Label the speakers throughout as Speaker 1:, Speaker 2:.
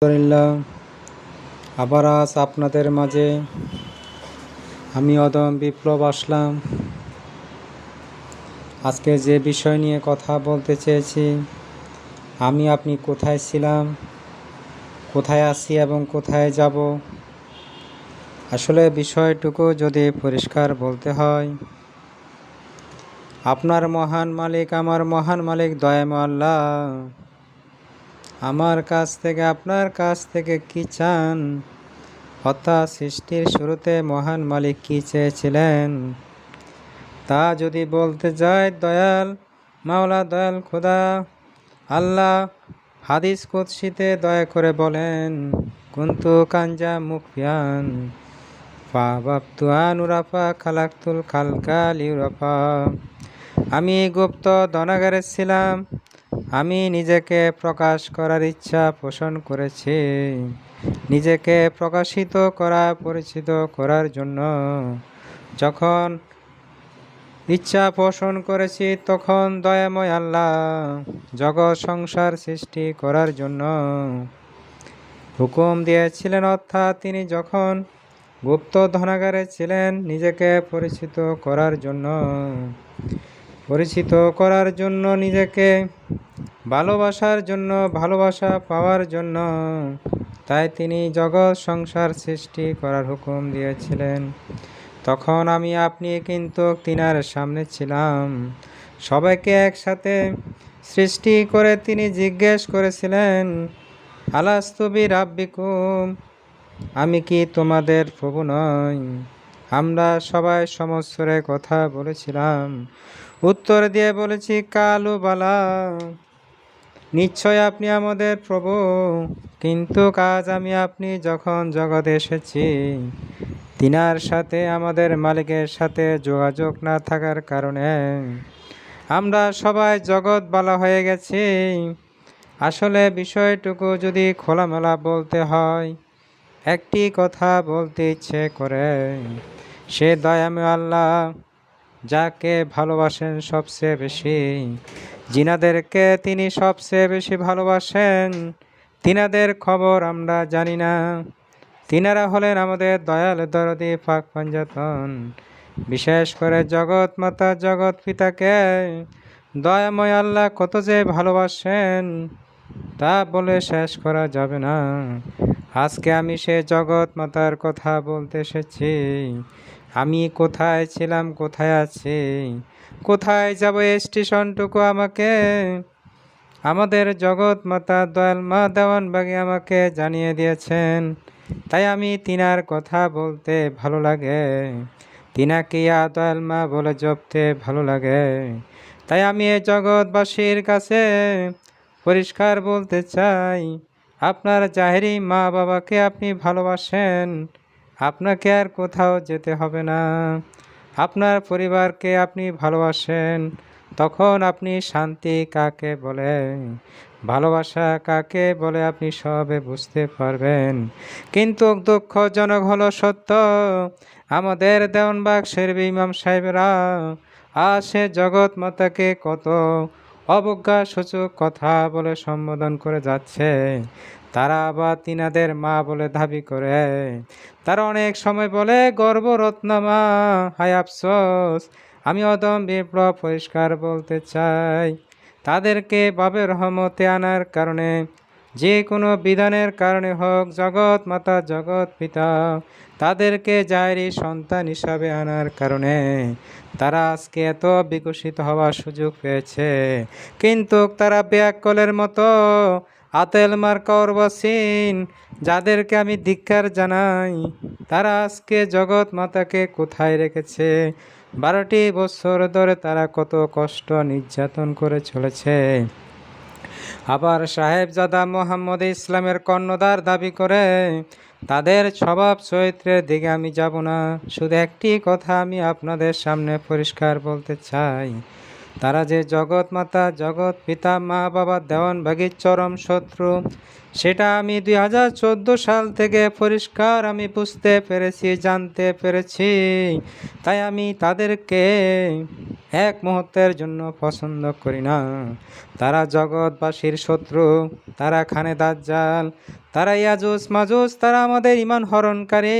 Speaker 1: আলহামদুলিল্লাহ। আবার আজ আপনাদের মাঝে আমি অদম বিপ্লব আসলাম। আজকে যে বিষয় নিয়ে কথা বলতে চেয়েছি, আমি আপনি কোথায় ছিলাম, কোথায় আছি এবং কোথায় যাব? আসলে বিষয়টুকু যদি পরিষ্কার বলতে হয়, আপনার মহান মালিক আমার মহান মালিক দয়াম আল্লাহ। আমার কাছ থেকে, আপনার কাছ থেকে কি চান? অর্থাৎ সৃষ্টির শুরুতে মহান মালিক কি চেয়েছিলেন? তা যদি বলতে যায় দয়াল, মাওলা, দয়াল খোদা, আল্লাহ হাদিস কুৎসিতে দয়া করে বলেন, কুন্তু কাঞ্জা মুখিয়ান পা বাপ্তু আনুরাফা খালাক্তুল খালকাল ইউরাফা আমি গুপ্ত ধনাগারে ছিলাম আমি নিজেকে প্রকাশ করার ইচ্ছা পোষণ করেছি। নিজেকে প্রকাশিত করা, পরিচিত করার জন্য। যখন ইচ্ছা পোষণ করেছি, তখন দয়াময় আল্লাহ জগৎ সংসার সৃষ্টি করার জন্য হুকুম দিয়েছিলেন। অর্থাৎ তিনি যখন গুপ্ত ধনাগারে ছিলেন, নিজেকে পরিচিত করার জন্য পরিচিত করার জন্য নিজেকে, ভালোবাসার জন্য, ভালোবাসা পাওয়ার জন্য। তাই তিনি জগৎ সংসার সৃষ্টি করার হুকুম দিয়েছিলেন। তখন আমি, আপনি কিন্তু তিনার সামনে ছিলাম। সবাইকে একসাথে সৃষ্টি করে তিনি জিজ্ঞেস করেছিলেন, আলাস্তবি রাব্বিকুম? আমি কি তোমাদের প্রভু নই? আমরা সবাই সমস্যরে কথা বলেছিলাম। উত্তর দিয়ে বলেছি, কালু বালা। নিশ্চয় আপনি আমাদের প্রভু, কিন্তু কাজ আমি আপনি যখন জগতে এসেছি, তিনার সাথে আমাদের মালিকের সাথে যোগাযোগ না থাকার কারণে আমরা সবাই জগৎ বালা হয়ে গেছি। আসলে বিষয়টুকু যদি খোলামেলা বলতে হয়, একটি কথা বলতে ইচ্ছে করে, সে দয়াময় আল্লাহ যাকে ভালোবাসেন সবচেয়ে বেশি। জিনাদেরকে তিনি সবচেয়ে বেশি ভালোবাসেন। তিনাদের খবর আমরা জানি না। তিনারা হলেন আমাদের দয়াল দরদি পাক পাঞ্জাতন। বিশেষ করে জগৎ মাতা, জগৎ পিতাকে। দয়াময় আল্লাহ কত যে ভালোবাসেন, তা বলে শেষ করা যাবে না। আজকে আমি সে জগৎ মাতার কথা বলতে এসেছি। আমি কোথায় ছিলাম, কোথায় আছি? কোথায় যাব স্টেশনটুকু আমাকে? আমাদের জগৎ মাতা, দয়াল মা, দেওয়ান বাগে আমাকে জানিয়ে দিয়েছেন। তাই আমি তিনার কথা বলতে ভালো লাগে। তিনাকে দয়াল মা বলে জপতে ভালো লাগে। তাই আমি এই জগৎবাসীর কাছে পরিষ্কার বলতে চাই, আপনার জাহেরি মা বাবাকে আপনি ভালোবাসেন। আপনাকে আর কোথাও যেতে হবে না। আপনার পরিবারকে আপনি ভালোবাসেন, তখন আপনি শান্তি কাকে বলে? ভালোবাসা কাকে বলে আপনি সবে বুঝতে পারবেন। কিন্তু দুঃখজনক হলো সত্য, আমাদের দেওয়ানবাগ শেরবি ইমাম সাহেবরা আসে জগৎ মাতাকে কত অবজ্ঞা সূচক কথা বলে সম্বোধন করে যাচ্ছে। তারা আবার তিনাদের মা বলে দাবি করে। তারা অনেক সময় বলে গর্বরত্নমা হায় আফসোস, আমি অদম বিপ্লব পরিষ্কার বলতে চাই। তাদেরকে বাবে রহমতে আনার কারণে, যে কোনো বিধানের কারণে হোক, জগৎ মাতা, জগৎ পিতা, তাদেরকে জায়রি সন্তান হিসাবে আনার কারণে তারা আজকে এত বিকশিত হওয়ার সুযোগ পেয়েছে। কিন্তু তারা ব্যাকলের মতো আতেল মার্কর বসিন, যাদেরকে আমি ধিক্কার জানাই, তারা আজকে জগৎ মাতাকে কোথায় রেখেছে? বারোটি বছর ধরে তারা কত কষ্ট নির্যাতন করে চলেছে। আবার সাহেবজাদা মোহাম্মদ ইসলামের কর্ণদার দাবি করে, তাদের স্বভাব চরিত্রের দিকে আমি যাব না। শুধু একটি কথা আমি আপনাদের সামনে পরিষ্কার বলতে চাই। তারা যে জগৎ মাতা জগৎ পিতা মা বাবা দেওয়ান ভাগির চরম শত্রু। সেটা আমি দুই হাজার চোদ্দ সাল থেকে পরিষ্কার আমি বুঝতে পেরেছি, জানতে পেরেছি। তাই আমি তাদেরকে এক মুহূর্তের জন্য পছন্দ করি না। তারা জগৎবাসীর শত্রু, তারা খানে দাজ্জাল, তারা ইয়াজুস মাজুস তারা আমাদের ইমান হরণকারী।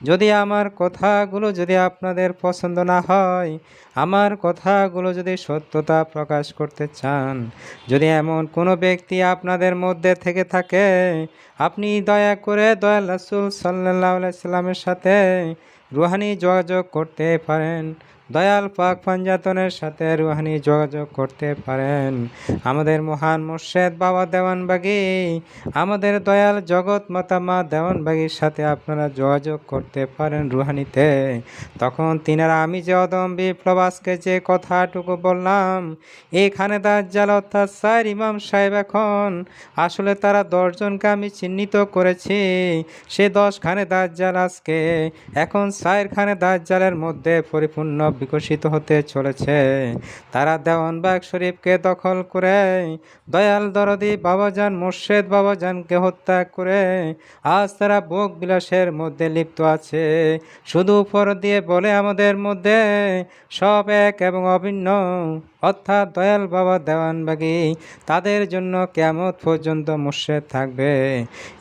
Speaker 1: যদি আমার কথাগুলো যদি আপনাদের পছন্দ না হয়, আমার কথাগুলো যদি সত্যতা প্রকাশ করতে চান, যদি এমন কোনো ব্যক্তি আপনাদের মধ্যে থেকে থাকে। আপনি দয়া করে দয়াল রাসুল সাল্লাহ সাল্লামের সাথে রুহানি যোগাযোগ করতে পারেন। দয়াল পাক পাঞ্জাতনের সাথে রুহানি যোগাযোগ করতে পারেন। আমাদের মহান মুর্শেদ বাবা দেওয়ানবাগি, আমাদের দয়াল জগৎ মাতা মা দেওয়ানবাগির সাথে আপনারা যোগাযোগ করতে পারেন রুহানিতে। তখন তিনারা, আমি যে অদম বিপ্লব আজকে যে কথাটুকু বললাম এইখানে দাজ্জাল অর্থাৎ স্যার ইমাম সাহেব এখন, আসলে তারা দশজনকে আমি চিহ্নিত করেছি। সে দশ দশখানে দাজ্জাল আজকে, এখন সাইর খানে দাজ্জালের মধ্যে পরিপূর্ণ বিকশিত হতে চলেছে। তারা দেওয়ানবাগ শরীফকে দখল করে, দয়াল দরদি বাবাজান, মুর্শেদ বাবাজানকে হত্যা করে। আজ তারা ভোগ বিলাসের মধ্যে লিপ্ত আছে। শুধু উপর দিয়ে বলে আমাদের মধ্যে সব এক এবং অভিন্ন। অর্থাৎ দয়াল বাবা দেওয়ানবাগি, তাদের জন্য কেমত পর্যন্ত মুর্শেদ থাকবে।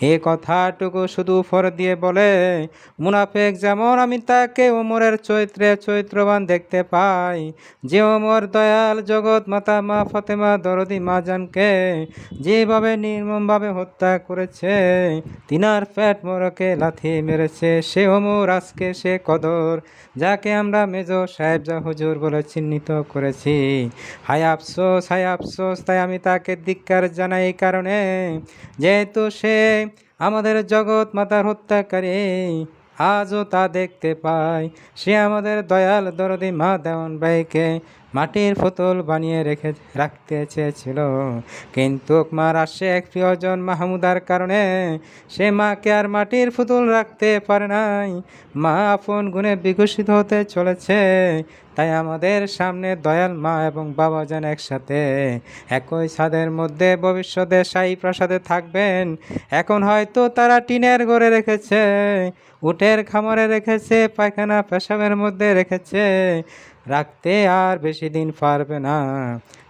Speaker 1: এ কথাটুকু শুধু ফর দিয়ে বলে, মুনাফেক যেমন আমি তাকে ওমরের চৈত্রে চৈত্রবান দেখতে পাই, যে ওমর দয়াল জগৎ মাতা মা ফতেমা দরদি মা জানকে যেভাবে নির্মমভাবে হত্যা করেছে, তিনার পেট মোরকে লাথি মেরেছে, সে ওমর আজকে সে কদর, যাকে আমরা মেজো সাহেব যা হুজুর বলে চিহ্নিত করেছি। হায় আফসোস হায় আফসোস, তাই আমি তাকে ধিক্কার জানাই এই কারণে। যেহেতু সে আমাদের জগৎ মাতার হত্যাকারী, আজও তা দেখতে পাই। সে আমাদের দয়াল দরদি মা দেওয়ান ভাইকে মাটির পুতুল বানিয়ে রেখে রাখতে চেয়েছিল। কিন্তু মার আসে এক প্রিয়জন মাহমুদার কারণে, সে মাকে আর মাটির পুতুল রাখতে পারে নাই। মা আপন গুণে বিকশিত হতে চলেছে। তাই আমাদের সামনে দয়াল মা এবং বাবা যেন একসাথে, একই ছাদের মধ্যে ভবিষ্যতে সাই প্রাসাদে থাকবেন। এখন হয়তো তারা টিনের ঘরে রেখেছে, উটের খামারে রেখেছে, পায়খানা পেশাবের মধ্যে রেখেছে। রাখতে আর বেশি দিন পারবে না।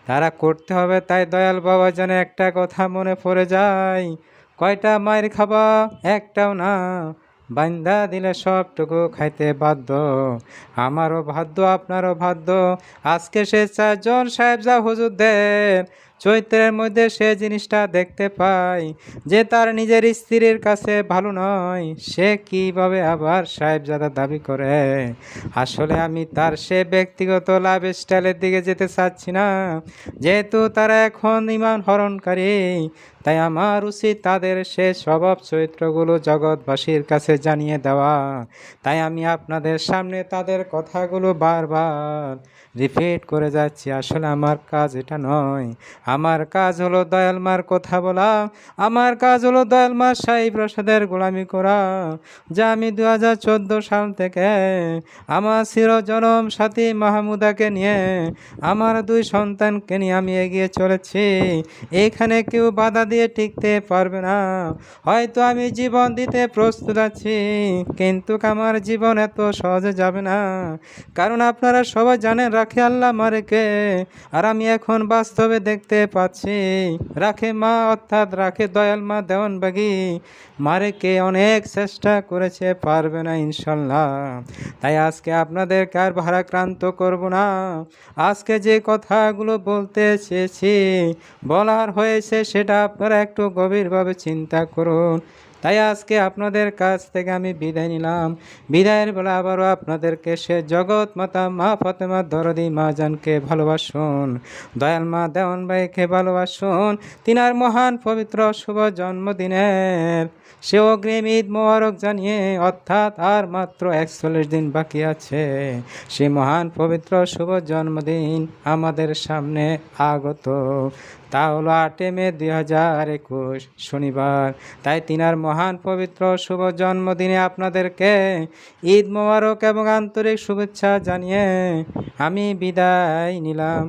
Speaker 1: তারা করতে হবে তাই দয়াল বাবা যেন একটা কথা মনে পড়ে যায়। কয়টা মায়ের খাবা একটাও না। বান্দা দিলে সবটুকু খাইতে বাধ্য। আমারও ভাদ্য আপনারও ভাদ্য আজকে সে চারজন সাহেব সাহেবজা হুজুরদের চৈত্রের মধ্যে সে জিনিসটা দেখতে পাই যে তার নিজের স্ত্রীর কাছে ভালো নয়। সে কীভাবে আবার সাহেবজাদা দাবি করে? আসলে আমি তার সে ব্যক্তিগত লাভ স্টাইলের দিকে যেতে চাচ্ছি না। যেহেতু তারা এখন ইমান হরণকারী, তাই আমার উচিত তাদের সে স্বভাব চরিত্রগুলো জগৎবাসীর কাছে জানিয়ে দেওয়া। তাই আমি আপনাদের সামনে তাদের কথাগুলো বারবার রিপিট করে যাচ্ছি। আসলে আমার কাজ এটা নয়। আমার কাজ হলো দয়ালমার কথা বলা, আমার কাজ হলো দয়াল দয়ালমার সাই প্রসাদের গোলামি করা। যা আমি দু হাজার চোদ্দ সাল থেকে আমার চিরজনম সাথী মাহমুদাকে নিয়ে, আমার দুই সন্তানকে নিয়ে আমি এগিয়ে চলেছি। এখানে কেউ বাধা দিয়ে টিকতে পারবে না। হয়তো আমি জীবন দিতে প্রস্তুত আছি, কিন্তু আমার জীবন এত সহজে যাবে না। কারণ আপনারা সবাই জানেন রাখে আল্লাহ মারেকে, আর আমি এখন বাস্তবে দেখতে পাচ্ছি। রাখে মা, অর্থাৎ রাখে দয়াল মা দেওয়ন বাগি মারে কে অনেক চেষ্টা করেছে, পারবে না ইনশাল্লাহ। তাই আজকে আপনাদেরকে আর ভারাক্রান্ত করব না। আজকে যে কথাগুলো বলতে চেয়েছি, বলার হয়েছে সেটা আপনারা একটু গভীরভাবে চিন্তা করুন। তাই আজকে আপনাদের কাছ থেকে আমি বিদায় নিলাম। বিদায়ের বেলা আবারও আপনাদেরকে সে জগৎ মাতা, মা ফতেমা, দরদি, মা জানকে ভালোবাসুন। দয়াল মা দেওয়ান ভাইকে ভালোবাসুন। তিনার মহান পবিত্র শুভ জন্মদিনের সে অগ্রিম ঈদ মোবারক জানিয়ে অর্থাৎ আর মাত্র একচল্লিশ দিন বাকি আছে। সে মহান পবিত্র শুভ জন্মদিন আমাদের সামনে আগত। তা হলো আটে মে দুই হাজার একুশ শনিবার। তাই তিনার মহান পবিত্র শুভ জন্মদিনে আপনাদেরকে ঈদ মোবারক এবং আন্তরিক শুভেচ্ছা জানিয়ে আমি বিদায় নিলাম।